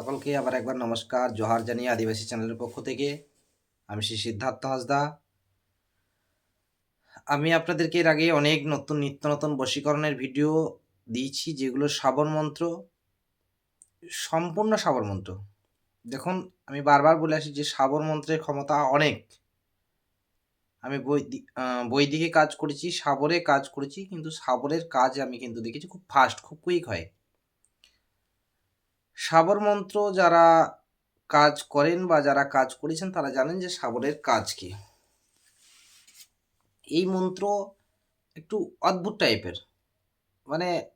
সকলকে আবার একবার নমস্কার, জোহার জানিয়ে আদিবাসী চ্যানেলের পক্ষ থেকে। আমি শ্রী সিদ্ধার্থ হাসদা। আমি আপনাদেরকে এর আগে অনেক নতুন, নিত্য নতুন বশীকরণের ভিডিও দিয়েছি, যেগুলো সাবর মন্ত্র, সম্পূর্ণ সাবর মন্ত্র। দেখুন, আমি বারবার বলে আসি যে সাবর মন্ত্রের ক্ষমতা অনেক। আমি বৈদিকে কাজ করেছি, সাবরে কাজ করেছি, কিন্তু সাবরের কাজ আমি কিন্তু দেখেছি খুব ফাস্ট খুব কুইক হয়। সাবর মন্ত্র যারা কাজ করেন বা যারা কাজ করেছেন, তারা জানেন যে সাবরের কাজ কি। এই মন্ত্র একটু অদ্ভুত টাইপের। মানে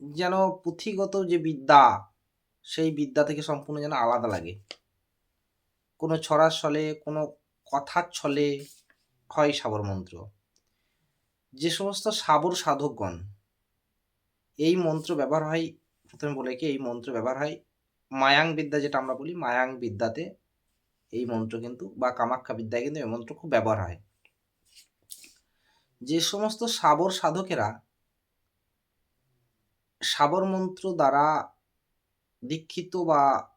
যেন পুঁথিগত যে বিদ্যা, সেই বিদ্যা থেকে সম্পূর্ণ যেন আলাদা লাগে। কোনো ছড়ার ছলে, কোনো কথার ছলে হয় সাবর মন্ত্র। যে সমস্ত সাবর সাধকগণ, এই মন্ত্র ব্যবহার হয় প্রথমে বলে কি, এই মন্ত্র ব্যবহার হয়। মায়াং বিদ্যা যেটা আমরা বলি, মায়াং বিদ্যাতে এই মন্ত্র কিন্তু, বা কামাখ্যা বিদ্যায় কিন্তু এই মন্ত্র খুব ব্যবহার হয়। যে সমস্ত সাবর সাধকেরা সাবর মন্ত্র দ্বারা দীক্ষিত বা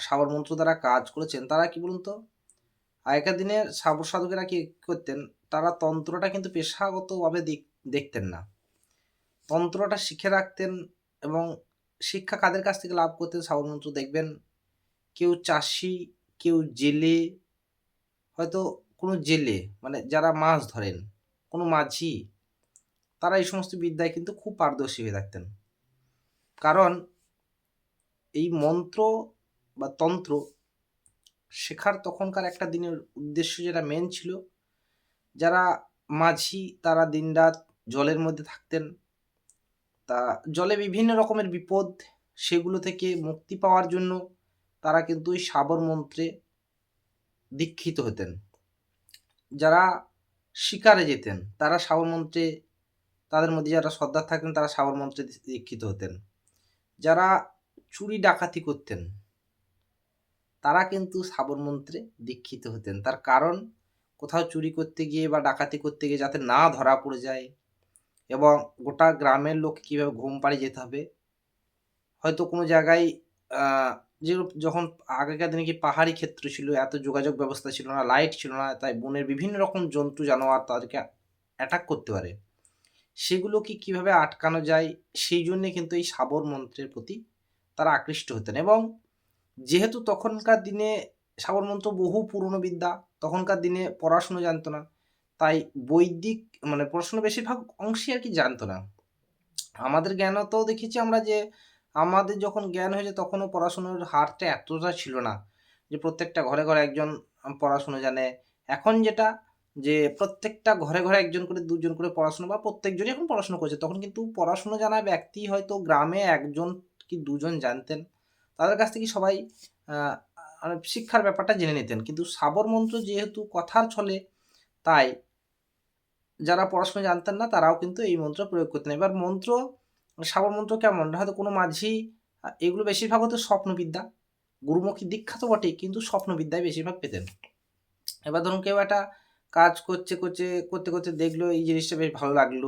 সাবর মন্ত্র দ্বারা কাজ করেছেন, তারা কি বলুন তো? আগেকার দিনের সাবর সাধকেরা কি করতেন? তারা তন্ত্রটা কিন্তু পেশাগতভাবে দেখতেন না। তন্ত্রটা শিখে রাখতেন এবং শিক্ষা কাদের কাছ থেকে লাভ করতে মন্ত্র দেখবেন, কেউ চাষি, কেউ জেলে, হয়তো কোনো জেলে মানে যারা মাছ ধরেন, কোনো মাঝি, তারা এই সমস্ত বিদ্যায় কিন্তু খুব পারদর্শী হয়ে থাকতেন। কারণ এই মন্ত্র বা তন্ত্র শেখার তখনকার একটা দিনের উদ্দেশ্য যেটা মেন ছিল, যারা মাঝি, তারা দিনরাত জলের মধ্যে থাকতেন তা জলে বিভিন্ন রকমের বিপদ, সেগুলো থেকে মুক্তি পাওয়ার জন্য তারা কিন্তু ওই সাবর মন্ত্রে দীক্ষিত হতেন। যারা শিকারে যেতেন, তারা সাবর মন্ত্রে, তাদের মধ্যে যারা সর্দার থাকতেন, তারা সাবর মন্ত্রে দীক্ষিত হতেন। যারা চুরি ডাকাতি করতেন, তারা কিন্তু সাবর মন্ত্রে দীক্ষিত হতেন। তার কারণ, কোথাও চুরি করতে গিয়ে বা ডাকাতি করতে গিয়ে যাতে না ধরা পড়ে যায় এবং গোটা গ্রামের লোক কীভাবে ঘুম পাড়িয়ে যেতে হবে? হয়তো কোনো জায়গায় যে যখন আগেকার দিনে কি পাহাড়ি ক্ষেত্র ছিল, এত যোগাযোগ ব্যবস্থা ছিল না লাইট ছিল না, তাই বনের বিভিন্ন রকম জন্তু, জানোয়ার তাদেরকে অ্যাটাক করতে পারে। সেগুলোকে কীভাবে আটকানো যায়, সেই জন্যে কিন্তু এই সাবর মন্ত্রের প্রতি তারা আকৃষ্ট হতেন এবং যেহেতু তখনকার দিনে সাবর মন্ত্র বহু পুরনো বিদ্যা, তখনকার দিনে পড়াশুনো জানতো না তাই বৈদিক মানে পড়াশুনো বেশিরভাগ অংশে আর কি জানতো না। আমাদের জ্ঞান তো দেখেছি আমরা যে, আমাদের যখন জ্ঞান হয়েছে তখনও পড়াশুনোর হারটা এতটা ছিল না যে প্রত্যেকটা ঘরে ঘরে একজন পড়াশুনো জানে। এখন যেটা যে প্রত্যেকটা ঘরে ঘরে একজন করে, দুজন করে পড়াশুনো বা প্রত্যেকজনই এখন পড়াশুনো করছে, তখন কিন্তু পড়াশুনো জানা ব্যক্তি হয়তো গ্রামে একজন কি দুজন জানতেন। তাদের কাছ থেকে সবাই শিক্ষার ব্যাপারটা জেনে নিতেন। কিন্তু সাবর মন্ত্র যেহেতু কথার ছলে, তাই যারা পড়াশোনা জানতেন না, তারাও কিন্তু এই মন্ত্র প্রয়োগ করতেন। এবার মন্ত্র সাবর মন্ত্র কেমন? হয়তো কোনো মাঝি এগুলো বেশিরভাগ হতো স্বপ্নবিদ্যা। গুরুমুখী দীক্ষা তো বটেই, কিন্তু স্বপ্নবিদ্যায় বেশিরভাগ পেতেন। এবার ধরুন কেউ একটা কাজ করছে করছে, করতে করতে দেখল, এই জিনিসটা বেশ ভালো লাগল।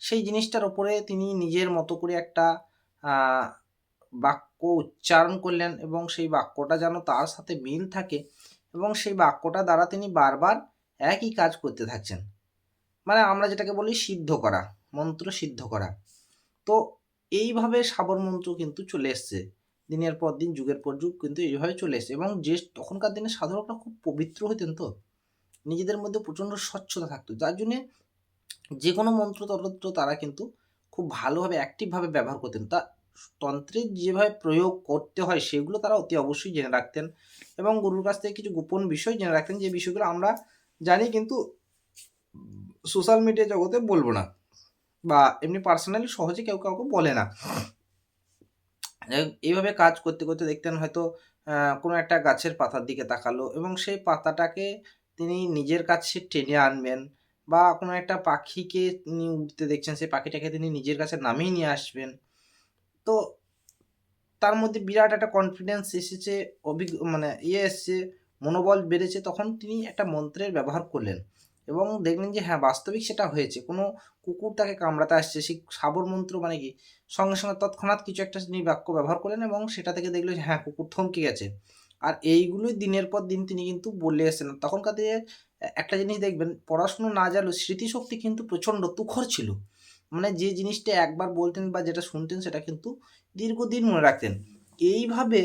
সেই জিনিসটার ওপরে তিনি নিজের মতো করে একটা বাক্য উচ্চারণ করলেন এবং সেই বাক্যটা যেন তার সাথে মিল থাকে এবং সেই বাক্যটা দ্বারা তিনি বারবার একই কাজ করতে থাকছেন। মানে আমরা যেটাকে বলি সিদ্ধ করা, মন্ত্র সিদ্ধ করা। তো এইভাবে সাবর মন্ত্র কিন্তু চলে এসছে। দিনের পর দিন, যুগের পর যুগ কিন্তু এইভাবে চলে এসছে এবং যে তখনকার দিনে সাধকরা খুব পবিত্র হতেন তো। নিজেদের মধ্যে প্রচণ্ড স্বচ্ছতা থাকতো। যার জন্যে যে কোনো মন্ত্র তন্ত্র তারা কিন্তু খুব ভালোভাবে অ্যাক্টিভভাবে ব্যবহার করতেন। তা তন্ত্রের যেভাবে প্রয়োগ করতে হয় সেগুলো তারা অতি অবশ্যই জেনে রাখতেন এবং গুরুর কাছ থেকে কিছু গোপন বিষয় জেনে রাখতেন। যে বিষয়গুলো আমরা জানি কিন্তু সোশ্যাল মিডিয়া জগতে বলব না। বা এমনি পার্সোনালি সহজে কেউ কাউকে বলে না। এইভাবে কাজ করতে করতে দেখতেন হয়তো কোনো একটা গাছের পাতার দিকে তাকালো এবং সেই পাতাটাকে তিনি নিজের কাছে টেনে আনবেন বা কোনো একটা পাখিকে তিনি উঠতে দেখছেন, সেই পাখিটাকে তিনি নিজের কাছে নামিয়ে নিয়ে আসবেন। তো তার মধ্যে বিরাট একটা কনফিডেন্স এসেছে অভিজ্ঞ মানে ইয়ে এসছে, মনোবল বেড়েছে, তখন তিনি একটা মন্ত্রের ব্যবহার করলেন। এবং দেখলেন যে হ্যাঁ বাস্তবিক সেটা হয়েছে। কোনো কুকুর তাকে কামড়াতে আসছে, সেই সাবর মন্ত্র মানে কি? সঙ্গে সঙ্গে তৎক্ষণাৎ কিছু একটা তিনি বাক্য ব্যবহার করলেন এবং সেটা থেকে দেখল যে হ্যাঁ কুকুর থমকে গেছে। আর এইগুলোই দিনের পর দিন তিনি কিন্তু বলে এসেছেন। তখনকার দিনে একটা জিনিস দেখবেন, পড়াশুনো না জানলেও স্মৃতিশক্তি কিন্তু প্রচণ্ড তুখর ছিল। মানে যে জিনিসটা একবার বলতেন বা যেটা শুনতেন সেটা কিন্তু দীর্ঘদিন মনে রাখতেন। এইভাবে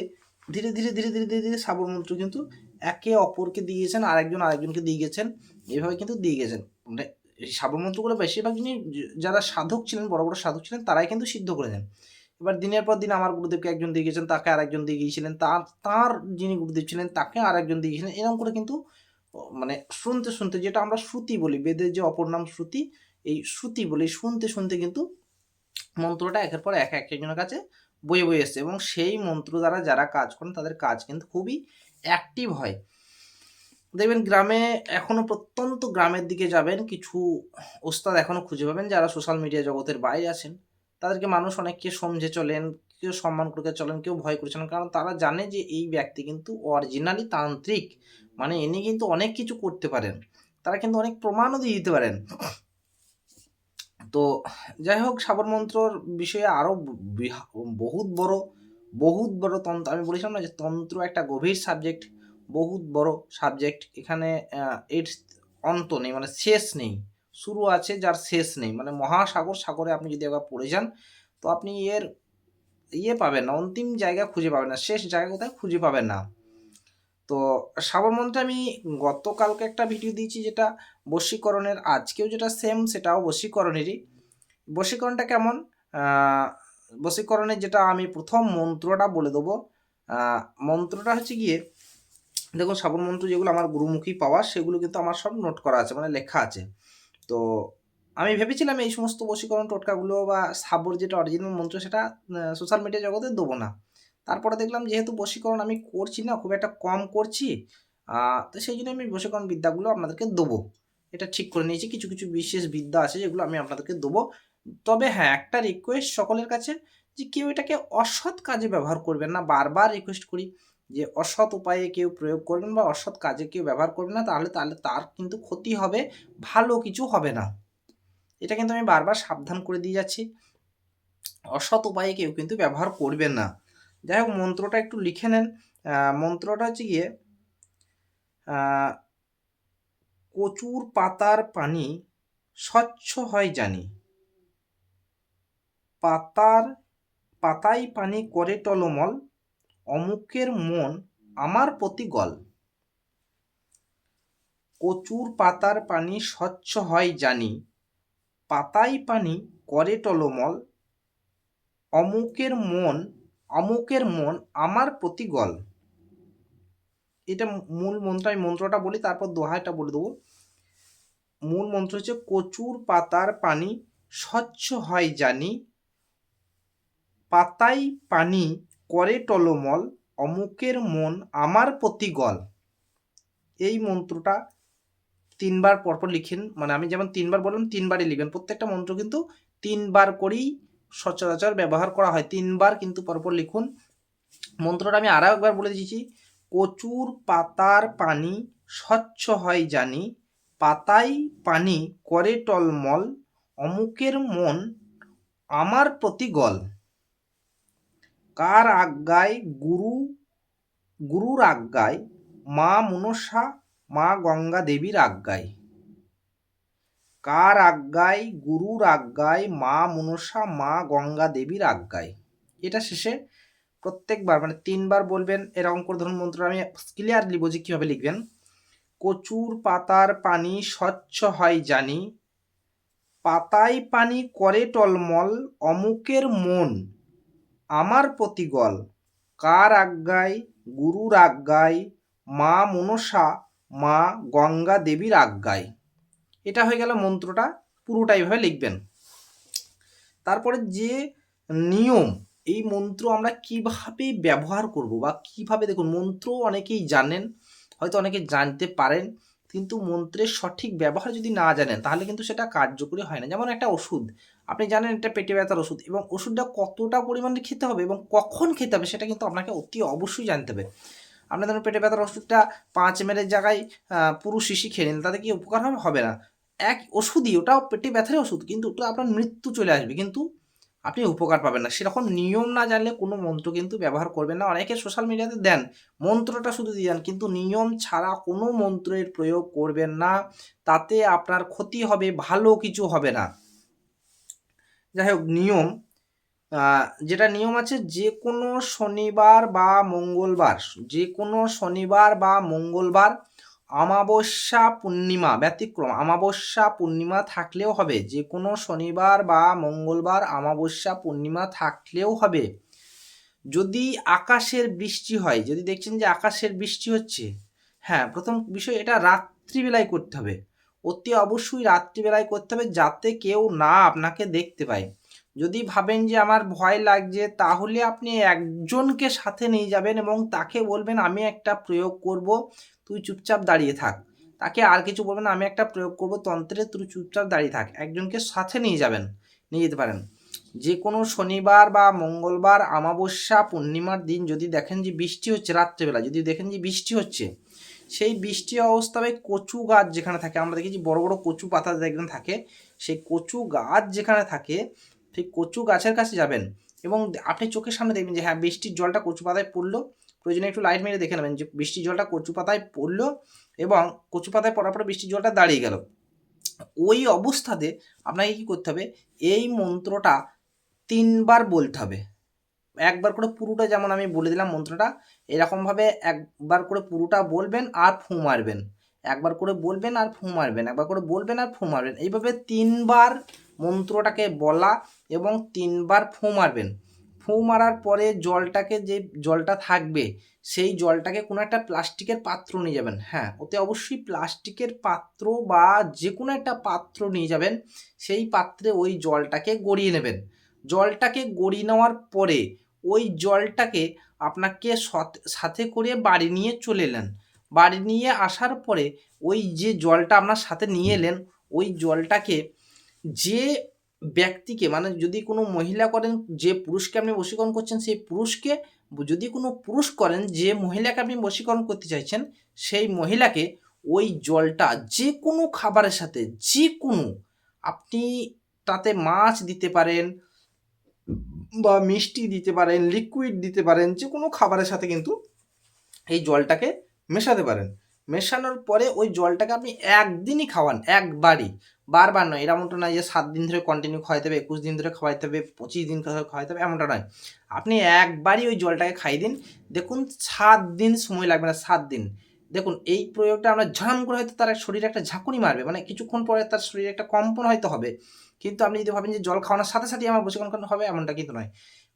ধীরে ধীরে ধীরে ধীরে ধীরে ধীরে সাবর মন্ত্র কিন্তু একে অপরকে দিয়ে গেছেন, আরেকজন আরেকজনকে দিয়ে গেছেন। এভাবে কিন্তু দিয়ে গেছেন। মানে মন্ত্রগুলো বেশিরভাগ যিনি যারা সাধক ছিলেন, বড় বড় সাধক ছিলেন, তারাই কিন্তু সিদ্ধ করেছেন এবার দিনের পর দিন আমার গুরুদেবকে একজন দিয়ে গেছেন, তাকে আরেকজন দিয়ে গিয়েছিলেন, তার তার যিনি গুরুদেব ছিলেন, তাকে আরেকজন দিয়ে গিয়েছিলেন, এরকম করে কিন্তু মানে শুনতে শুনতে যেটা আমরা শ্রুতি বলি, বেদের যে অপর নাম শ্রুতি, এই শ্রুতি বলি, শুনতে শুনতে কিন্তু মন্ত্রটা একের পর এক একজনের কাছে বয়ে বয়ে এসছে। এবং সেই মন্ত্র দ্বারা যারা কাজ করেন, তাদের কাজ কিন্তু খুবই অ্যাক্টিভ হয়। দেখবেন গ্রামে এখনও প্রত্যন্ত গ্রামের দিকে যাবেন, কিছু ওস্তাদ এখনও খুঁজে পাবেন যারা সোশ্যাল মিডিয়া জগতের বাইরে আছেন। তাদেরকে মানুষ অনেককে সমঝে চলেন, কেউ সম্মান করে চলেন, কেউ ভয় করে চলেন, কারণ তারা জানে যে এই ব্যক্তি কিন্তু অরিজিনালি তান্ত্রিক। মানে ইনি কিন্তু অনেক কিছু করতে পারেন। তারা কিন্তু অনেক প্রমাণও দিয়ে দিতে পারেন। তো যাই হোক, সাবর মন্ত্রর বিষয়ে আরও বহুত বড় বহুত বড় তন্ত্র, আমি বলেছিলাম না যে তন্ত্র একটা গভীর সাবজেক্ট বহুত বড় সাবজেক্ট এখানে এর অন্ত নেই মানে শেষ নেই, শুরু আছে যার শেষ নেই মানে মহাসাগর সাগরে আপনি যদি একবার পড়ে যান, তো আপনি এর ইয়ে পাবেন না, অন্তিম জায়গা খুঁজে পাবেন না, শেষ জায়গা কোথায় খুঁজে পাবেন না। তো সাবর মন্ত্রে আমি গতকালকে একটা ভিডিও দিয়েছি যেটা বশীকরণের, আজকেও যেটা সেম সেটাও বশীকরণেরই। বশীকরণটা কেমন? বশীকরণের যেটা আমি প্রথম মন্ত্রটা বলে দেবো মন্ত্রটা হচ্ছে গিয়ে, দেখুন শ্রাবণ মন্ত্র যেগুলো আমার গুরুমুখী পাওয়া, সেগুলো কিন্তু আমার সব নোট করা আছে মানে লেখা আছে। তো আমি ভেবেছিলাম এই সমস্ত বশীকরণ টোটকাগুলো বা সাবর যেটা অরিজিনাল মন্ত্র সেটা সোশ্যাল মিডিয়া জগতে দেবো না। তারপরে দেখলাম যেহেতু বশীকরণ আমি করছি না, খুব একটা কম করছি তো সেই জন্য আমি বশীকরণ বিদ্যাগুলো আপনাদেরকে দেবো। এটা ঠিক করে নিয়েছি, কিছু কিছু বিশেষ বিদ্যা আছে যেগুলো আমি আপনাদেরকে দেবো। তবে হ্যাঁ একটা রিকোয়েস্ট সকলের কাছে যে কেউ এটাকে অসৎ কাজে ব্যবহার করবেন না। বারবার রিকোয়েস্ট করি যে অসৎ উপায়ে কেউ প্রয়োগ করবেন বা অসৎ কাজে কেউ ব্যবহার করবেন না, তাহলে তাহলে তার কিন্তু ক্ষতি হবে, ভালো কিছু হবে না। এটা কিন্তু আমি বারবার সাবধান করে দিয়ে যাচ্ছি। অসৎ উপায়ে কেউ কিন্তু ব্যবহার করবেন না। যাই হোক, মন্ত্রটা একটু লিখে নেন। মন্ত্রটা হচ্ছে গিয়ে কচুর পাতার পানি স্বচ্ছ হয় জানি। পাতার পাতাই পানি করে টলমল, অমুকের মন আমার প্রতি গল। কচুর পাতার পানি স্বচ্ছ হয় জানি পাতাই পানি করে টলমল, অমুকের মন অমুকের মন আমার প্রতি গল। এটা মূল মন্ত্র আমি মন্ত্রটা বলি, তারপর দোহাটা বলে দেবো। মূল মন্ত্র হচ্ছে, কচুর পাতার পানি স্বচ্ছ হয় জানি পাতায় পানি করে টলমল, অমুকের মন আমার প্রতি গল। এই মন্ত্রটা তিনবার পরপর লিখেন মানে আমি যেমন তিনবার বললাম, তিনবারই লিখবেন। প্রত্যেকটা মন্ত্র কিন্তু তিনবার করেই সচরাচর ব্যবহার করা হয়। তিনবার কিন্তু পরপর লিখুন। মন্ত্রটা আমি আরও একবার বলে দিয়েছি কচুর পাতার পানি স্বচ্ছ হয় জানি পাতায় পানি করে টলমল, অমুকের মন আমার প্রতি গল। কার আজ্ঞায় গুরু, গুরুর আজ্ঞায় মা মনসা, মা গঙ্গা দেবীর আজ্ঞায়? কার আজ্ঞায় গুরুর আজ্ঞায় মা মনসা, মা গঙ্গা দেবীর আজ্ঞায়? এটা শেষে প্রত্যেকবার মানে তিনবার বলবেন, এরকম করে ধরুন মন্ত্র আমি ক্লিয়ারলি বুঝি কীভাবে লিখবেন। কচুর পাতার পানি স্বচ্ছ হয় জানি, পাতায় পানি করে টলমল, অমুকের মন আমার প্রতিগল। কার আজ্ঞায়? গুরুর আজ্ঞায়। মা মনসা, মা গঙ্গা দেবীর আজ্ঞায়। এটা হয়ে গেল মন্ত্রটা, পুরোটা এইভাবে লিখবেন। তারপরে যে নিয়ম, এই মন্ত্র আমরা কীভাবে ব্যবহার করব বা কীভাবে দেখুন মন্ত্র অনেকেই জানেন, হয়তো অনেকে জানতে পারেন কিন্তু মন্ত্রের সঠিক ব্যবহার যদি না জানেন, তাহলে কিন্তু সেটা কার্যকরী হয় না। যেমন একটা ওষুধ। আপনি জানেন এটা পেটে ব্যথার ওষুধ এবং ওষুধটা কতটা পরিমাণে খেতে হবে এবং কখন খেতে হবে সেটা কিন্তু আপনাকে অতি অবশ্যই জানতে হবে। আপনি ধরুন পেটে ব্যথার ওষুধটা পাঁচ এম জায়গায় পুরো শিশি খেয়ে নিন তাতে কি উপকার হবে? হবে না। এক ওষুধই, ওটাও পেটে ব্যথার ওষুধ, কিন্তু ওটা আপনার মৃত্যু চলে আসবে। কিন্তু আপনি উপকার পাবেন না। সেরকম নিয়ম না জানলে কোনো মন্ত্র কিন্তু ব্যবহার করবেন না। অনেকে সোশ্যাল মিডিয়াতে দেন, মন্ত্রটা শুধু দিয়ে দেন কিন্তু নিয়ম ছাড়া কোনো মন্ত্রের প্রয়োগ করবেন না। তাতে আপনার ক্ষতি হবে, ভালো কিছু হবে না। যাই হোক, নিয়ম যেটা নিয়ম আছে যে কোনো শনিবার বা মঙ্গলবার যে কোনো শনিবার বা মঙ্গলবার অমাবস্যা পূর্ণিমা ব্যতিক্রম। অমাবস্যা পূর্ণিমা থাকলেও হবে। যে কোনো শনিবার বা মঙ্গলবার অমাবস্যা পূর্ণিমা থাকলেও হবে। যদি আকাশের বৃষ্টি হয়, যদি দেখছেন যে আকাশের বৃষ্টি হচ্ছে হ্যাঁ প্রথম বিষয় এটা রাত্রিবেলায় করতে হবে। অতি অবশ্যই রাত্রিবেলায় করতে হবে যাতে কেউ না আপনাকে দেখতে পায়। যদি ভাবেন যে আমার ভয় লাগছে, তাহলে আপনি একজনকে সাথে নিয়ে যাবেন এবং তাকে বলবেন, আমি একটা প্রয়োগ করব, তুই চুপচাপ দাঁড়িয়ে থাক। তাকে আর কিছু বলবেন আমি একটা প্রয়োগ করব তন্ত্রে, তুই চুপচাপ দাঁড়িয়ে থাক। একজনকে সাথে নিয়ে যাবেন, নিয়ে যেতে পারেন। যে কোনো শনিবার বা মঙ্গলবার, অমাবস্যা, পূর্ণিমার দিন যদি দেখেন যে বৃষ্টি হচ্ছে রাত্রেবেলা, যদি দেখেন যে বৃষ্টি হচ্ছে, সেই বৃষ্টি অবস্থায় কচু গাছ যেখানে থাকে, আমরা দেখেছি বড় বড় কচু পাতা দেখবেন থাকে, সেই কচু গাছ যেখানে থাকে সেই কচু গাছের কাছে যাবেন এবং আপনি চোখের সামনে দেখবেন যে হ্যাঁ বৃষ্টির জলটা কচু পাতায় পড়ল। প্রয়োজনে একটু লাইট মেরে দেখে নেবেন যে বৃষ্টির জলটা কচু পাতায় পড়ল এবং কচু পাতায় পড়ার পরে বৃষ্টির জলটা দাঁড়িয়ে গেল। ওই অবস্থাতে আপনাকে কী করতে হবে? এই মন্ত্রটা তিনবার বলতে হবে। একবার করে পুরোটা যেমন আমি বলে দিলাম মন্ত্রটা, এরকমভাবে একবার করে পুরোটা বলবেন আর ফু মারবেন। একবার করে বলবেন আর ফু মারবেন, একবার করে বলবেন আর ফু মারবেন। এইভাবে তিনবার মন্ত্রটাকে বলা এবং তিনবার ফু মারবেন। ফু মারার পরে জলটাকে যে জলটা থাকবে, সেই জলটাকে কোনো একটা প্লাস্টিকের পাত্র নিয়ে যাবেন। হ্যাঁ ওতে অবশ্যই প্লাস্টিকের পাত্র বা যে কোনো একটা পাত্র নিয়ে যাবেন। সেই পাত্রে ওই জলটাকে গড়িয়ে নেবেন। জলটাকে গড়িয়ে নেওয়ার পরে ওই জলটাকে আপনাকে সাথে করে বাড়ি নিয়ে চলে এলেন। বাড়ি নিয়ে আসার পরে ওই যে জলটা আপনার সাথে নিয়ে এলেন, ওই জলটাকে যে ব্যক্তিকে মানে যদি কোনো মহিলা করেন যে পুরুষকে আপনি বশীকরণ করছেন, সেই পুরুষকে যদি কোনো পুরুষ করেন যে মহিলাকে আপনি বশীকরণ করতে চাইছেন, সেই মহিলাকে ওই জলটা যে কোনো খাবারের সাথে, যে কোনো, আপনি তাতে মাছ দিতে পারেন বা মিষ্টি দিতে পারেন লিকুইড দিতে পারেন, যে কোনো খাবারের সাথে কিন্তু এই জলটাকে মেশাতে পারেন। মেশানোর পরে ওই জলটাকে আপনি একদিনই খাওয়ান, একবারই। বারবার নয়, এরকমটা নয় যে সাত দিন ধরে কন্টিনিউ খাওয়াইতে হবে একুশ দিন ধরে খাওয়াইতে হবে পঁচিশ দিন খাওয়াইতে হবে এমনটা নয়। আপনি একবারই ওই জলটাকে খাইয়ে দিন। দেখুন, সাত দিন সময় লাগবে না, সাত দিন। দেখুন, এই প্রয়োগটা আমরা ঝাম করে হয়তো তার শরীরে একটা ঝাঁকুনি মারবে মানে কিছুক্ষণ পরে তার শরীরে একটা কম্পন হয়তো হবে। কিন্তু আপনি যদি ভাবেন যে জল খাওয়ানোর সাথে সাথে আমার বসীকরণ হবে, এমনটা কিন্তু নয়।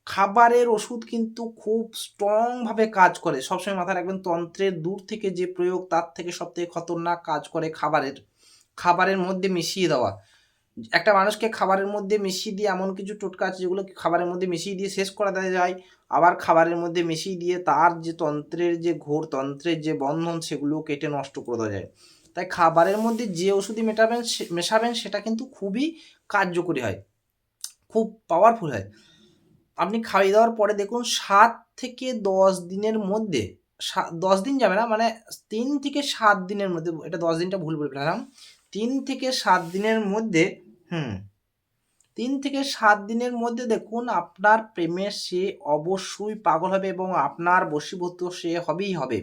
খাবারের ওষুধ কিন্তু খুব স্ট্রংভাবে কাজ করে। সবসময় মাথায় রাখবেন, তন্ত্রের দূর থেকে যে প্রয়োগ, তার থেকে সব থেকে খতরনাক কাজ করে খাবারের। খাবারের মধ্যে মিশিয়ে দেওয়া। একটা মানুষকে খাবারের মধ্যে মিশিয়ে দিয়ে এমন কিছু টোটকা আছে যেগুলো খাবারের মধ্যে মিশিয়ে দিয়ে শেষ করা দেওয়া যায়? আবার খাবারের মধ্যে মিশিয়ে দিয়ে তার যে তন্ত্রের যে ঘোর, তন্ত্রের যে বন্ধন, সেগুলো কেটে নষ্ট করে দেওয়া যায়। তাই খাবারের মধ্যে যে ওষুধই মেটাবেন মেশাবেন, সেটা কিন্তু খুবই কার্যকরী হয়। খুব পাওয়ারফুল হয়। আপনি খাইয়ে দেওয়ার পরে দেখুন, সাত থেকে দশ দিনের মধ্যে দশ দিন যাবে না মানে তিন থেকে সাত দিনের মধ্যে, এটা দশ দিনটা ভুল বলে ফেলাম তিন থেকে সাত দিনের মধ্যে, হুম, তিন থেকে সাত দিনের মধ্যে দেখুন আপনার প্রেমে সে অবশ্যই পাগল হবে এবং আপনার বশীভূত সে হবেই হবে।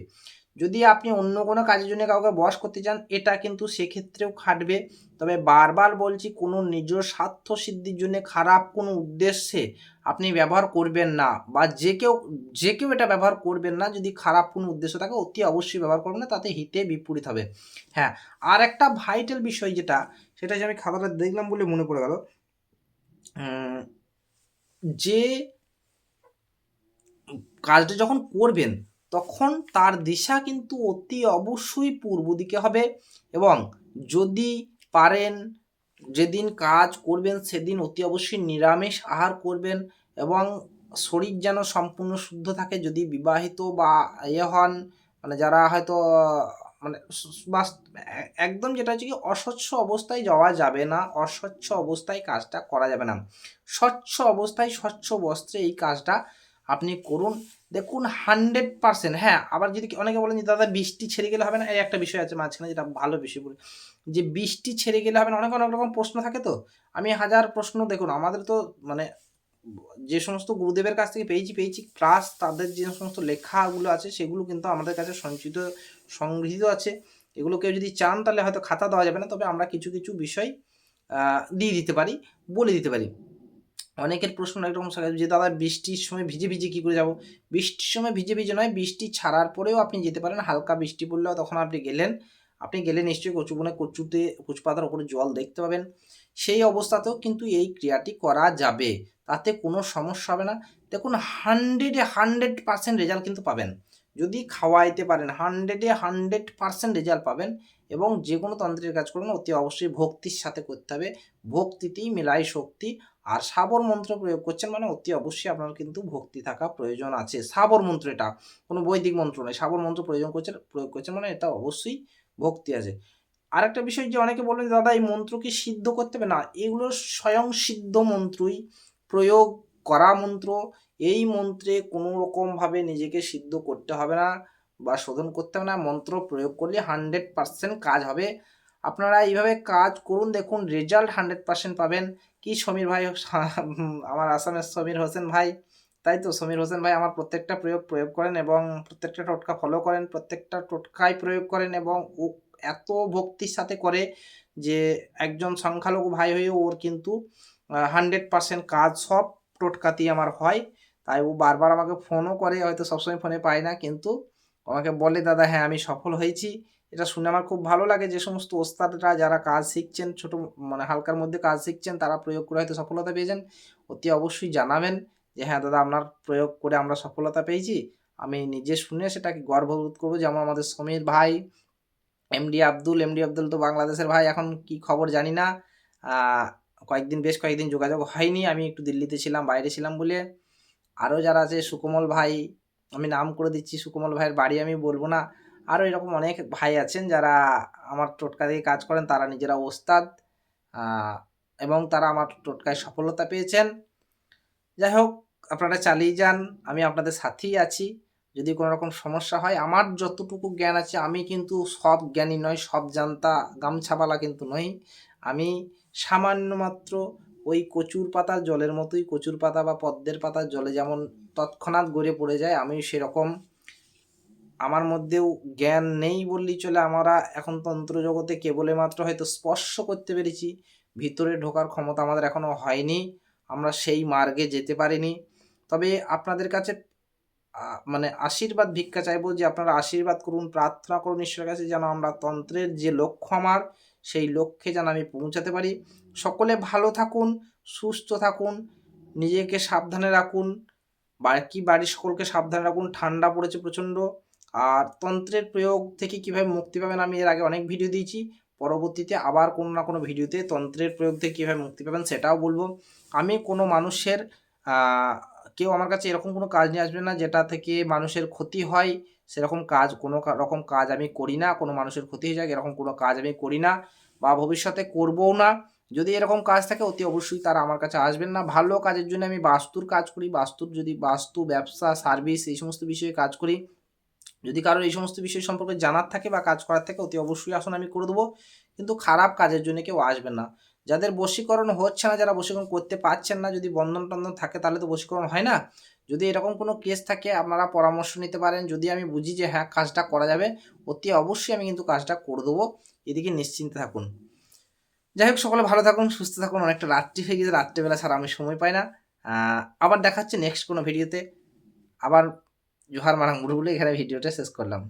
যদি আপনি অন্য কোনো কাজের জন্য কাউকে বস করতে চান, এটা কিন্তু সেক্ষেত্রেও খাটবে। তবে বারবার বলছি, কোনো নিজ স্বার্থ সিদ্ধির জন্য খারাপ কোনো উদ্দেশ্যে আপনি ব্যবহার করবেন না বা যে কেউ যে কেউ এটা ব্যবহার করবেন না, যদি খারাপ কোনো উদ্দেশ্য থাকে, অতি অবশ্যই ব্যবহার করবেন না, তাতে হিতে বিপরীত হবে। হ্যাঁ আর একটা ভাইটাল বিষয় যেটা, সেটা যে আমি খাতাটা দেখলাম বলে মনে পড়ে গেল যে কাজটা যখন করবেন তখন তার দিশা কিন্তু অতি অবশ্যই পূর্ব দিকে হবে এবং যদি পারেন, যেদিন কাজ করবেন সেদিন অতি অবশ্যই নিরামিষ আহার করবেন এবং শরীর যেন সম্পূর্ণ শুদ্ধ থাকে। যদি বিবাহিত বা ইয়ে হন মানে যারা হয়তো মানে একদম যেটা হচ্ছে কি অস্বচ্ছ অবস্থায় যাওয়া যাবে না, অস্বচ্ছ অবস্থায় কাজটা করা যাবে না। স্বচ্ছ অবস্থায় স্বচ্ছ বস্ত্রে এই কাজটা আপনি করুন। দেখুন হান্ড্রেড পার্সেন্ট হ্যাঁ আবার যদি অনেকে বলেন যে, দাদা, বৃষ্টি ছেড়ে গেলে হবে না? এই একটা বিষয় আছে মাঝখানে যেটা ভালো বিষয় বলে। যে, বৃষ্টি ছেড়ে গেলে হবে না? অনেক অনেক রকম প্রশ্ন থাকে তো। আমি হাজার প্রশ্ন, দেখুন, আমাদের তো মানে যে সমস্ত গুরুদেবের কাছ থেকে পেয়েছি পেয়েছি। প্লাস তাদের যে সমস্ত লেখাগুলো আছে, সেগুলো কিন্তু আমাদের কাছে সঞ্চিত, সংগৃহীত আছে। এগুলো কেউ যদি চান, তাহলে হয়তো খাতা দেওয়া যাবে না। তবে আমরা কিছু কিছু বিষয় দিয়ে দিতে পারি, বলে দিতে পারি। অনেকের প্রশ্ন একরকম যে দাদা বৃষ্টির সময় ভিজে ভিজে কী করে যাব? বৃষ্টির সময় ভিজে ভিজে নয়, বৃষ্টি ছাড়ার পরেও আপনি যেতে পারেন, হালকা বৃষ্টি পড়লেও তখন আপনি গেলেন, আপনি গেলে নিশ্চয়ই কচু বনে কচুতে কচু পাতার উপরে জল দেখতে পাবেন। সেই অবস্থাতেও কিন্তু এই ক্রিয়াটি করা যাবে, তাতে কোনো সমস্যা হবে না। দেখুন, হান্ড্রেডে হান্ড্রেড পার্সেন্ট রেজাল্ট কিন্তু পাবেন। যদি খাওয়াইতে পারেন, হান্ড্রেডে হান্ড্রেড পার্সেন্ট রেজাল্ট পাবেন এবং যে কোনো তন্ত্রের কাজ করবেন, অতি অবশ্যই ভক্তির সাথে করতে হবে। ভক্তিতেই মেলায় শক্তি আর সাবর মন্ত্র প্রয়োগ করছেন মানে অতি অবশ্যই আপনার কিন্তু ভক্তি থাকা প্রয়োজন আছে। সাবর মন্ত্র এটা কোনো বৈদিক মন্ত্র নয়, সাবর মন্ত্র প্রয়োজন করছেন, প্রয়োগ করছেন মানে এটা অবশ্যই ভক্তি আছে। আরেকটা বিষয় যে অনেকে বলবেন দাদা, এই মন্ত্র কি সিদ্ধ করতে হবে? না, এগুলো স্বয়ং সিদ্ধ মন্ত্রই প্রয়োগ করা মন্ত্র। এই মন্ত্রে কোনো রকমভাবে নিজেকে সিদ্ধ করতে হবে না বা শোধন করতে হবে না। মন্ত্র প্রয়োগ করলে হান্ড্রেড পার্সেন্ট কাজ হবে। আপনারা এইভাবে কাজ করুন, দেখুন রেজাল্ট হান্ড্রেড পার্সেন্ট পাবেন। কি সমীর ভাই আমার আসামের সমীর হোসেন ভাই। তাই তো, সমীর হোসেন ভাই আমার প্রত্যেকটা প্রয়োগ প্রয়োগ করেন এবং প্রত্যেকটা টোটকা ফলো করেন, প্রত্যেকটা টোটকায় প্রয়োগ করেন এবং ও এত ভক্তির সাথে করে যে একজন সংখ্যালঘু ভাই হয়ে ওর কিন্তু হান্ড্রেড পার্সেন্ট কাজ সব টোটকাতেই আমার হয়। তাই ও বারবার আমাকে ফোনও করে, হয়তো সবসময় ফোনে পায় না, কিন্তু আমাকে বলে, দাদা হ্যাঁ আমি সফল হয়েছি। এটা শুনে আমার খুব ভালো লাগে যে সমস্ত ওস্তাদরা যারা কাজ শিখছেন, ছোট মানে হালকার মধ্যে কাজ শিখছেন, তারা প্রয়োগ করে হয়তো সফলতা পেয়েছেন। অতি অবশ্যই জানাবেন যে হ্যাঁ দাদা, আপনার প্রয়োগ করে আমরা সফলতা পেয়েছি। আমি নিজে শুনে সেটাকে গর্ববোধ করব যেমন আমাদের সমীর ভাই এমডি আব্দুল এমডি আব্দুল তো বাংলাদেশের ভাই, এখন কি খবর জানি না। কয়েকদিন, বেশ কয়েকদিন যোগাযোগ হয়নি। আমি একটু দিল্লিতে ছিলাম, বাইরে ছিলাম বলে। আরও যারা আছে, সুকমল ভাই, আমি নাম করে দিচ্ছি, সুকমল ভাইয়ের বাড়ি আমি বলব না। আরও এরকম অনেক ভাই আছেন যারা আমার টোটকা দিয়ে কাজ করেন, তারা নিজেরা ওস্তাদ এবং তারা আমার টোটকায় সফলতা পেয়েছেন। যাই হোক, আপনারা চালিয়ে যান, আমি আপনাদের সাথেই আছি। যদি কোনো রকম সমস্যা হয়, আমার যতটুকু জ্ঞান আছে, আমি কিন্তু সব জ্ঞানী নয় সব জানতা গামছাবালা কিন্তু নই। আমি সামান্য মাত্র ওই কচুর পাতা, জলের মতোই কচুর পাতা বা পদ্মের পাতার জলে যেমন তৎক্ষণাৎ গড়ে পড়ে যায় আমি সেরকম আমার মধ্যেও জ্ঞান নেই বললেই চলে। আমরা এখন তন্ত্র জগতে কেবলে মাত্র হয়তো স্পর্শ করতে পেরেছি। ভিতরে ঢোকার ক্ষমতা আমাদের এখনও হয়নি। আমরা সেই মার্গে যেতে পারিনি। তবে আপনাদের কাছে মানে আশীর্বাদ ভিক্ষা চাইব যে আপনারা আশীর্বাদ করুন, প্রার্থনা করুন ঈশ্বরের কাছে যেন আমরা তন্ত্রের যে লক্ষ্য আমার, সেই লক্ষ্যে যেন আমি পৌঁছাতে পারি। সকলে ভালো থাকুন, সুস্থ থাকুন, নিজেকে সাবধানে রাখুন। বাকি বাড়ির সকলকে সাবধানে রাখুন। ঠান্ডা পড়েছে প্রচণ্ড। আর তন্ত্রের প্রয়োগ থেকে কীভাবে মুক্তি পাবেন আমি এর আগে অনেক ভিডিও দিয়েছি। পরবর্তীতে আবার কোনো না কোনো ভিডিওতে তন্ত্রের প্রয়োগ থেকে কীভাবে মুক্তি পাবেন সেটাও বলব। আমি কোনো মানুষের কেউ আমার কাছে এরকম কোনো কাজ নিয়ে আসবে না যেটা থেকে মানুষের ক্ষতি হয়, সেরকম কাজ, কোনো রকম কাজ আমি করি না, কোনো মানুষের ক্ষতি হয়ে যাক, এরকম কোনো কাজ আমি করি না বা ভবিষ্যতে করবও না। যদি এরকম কাজ থাকে অতি অবশ্যই তারা আমার কাছে আসবেন না। ভালো কাজের জন্য আমি বাস্তুর কাজ করি, বাস্তুর যদি বাস্তু, ব্যবসা সার্ভিস এই সমস্ত বিষয়ে কাজ করি যদি কারোর এই সমস্ত বিষয় সম্পর্কে জানার থাকে বা কাজ করার থাকে, অতি অবশ্যই আসুন আমি করে দেবো। কিন্তু খারাপ কাজের জন্য কেউ আসবেন না। যাদের বশীকরণ হচ্ছে না, যারা বশীকরণ করতে পারছেন না, যদি বন্ধন টন্ধন থাকে, তাহলে তো বশীকরণ হয় না। যদি এরকম কোনো কেস থাকে, আপনারা পরামর্শ নিতে পারেন। যদি আমি বুঝি যে হ্যাঁ কাজটা করা যাবে, অতি অবশ্যই আমি কিন্তু কাজটা করে দেবো। এদিকে নিশ্চিন্তে থাকুন। যাই হোক, সকলে ভালো থাকুন, সুস্থ থাকুন। অনেকটা রাত্রি হয়ে গেছে, রাত্রিবেলা ছাড়া আমি সময় পাই না। আবার দেখা হচ্ছে নেক্সট কোনো ভিডিওতে আবার জোহার মারাং বলে এখানে ভিডিওটা শেষ করলাম।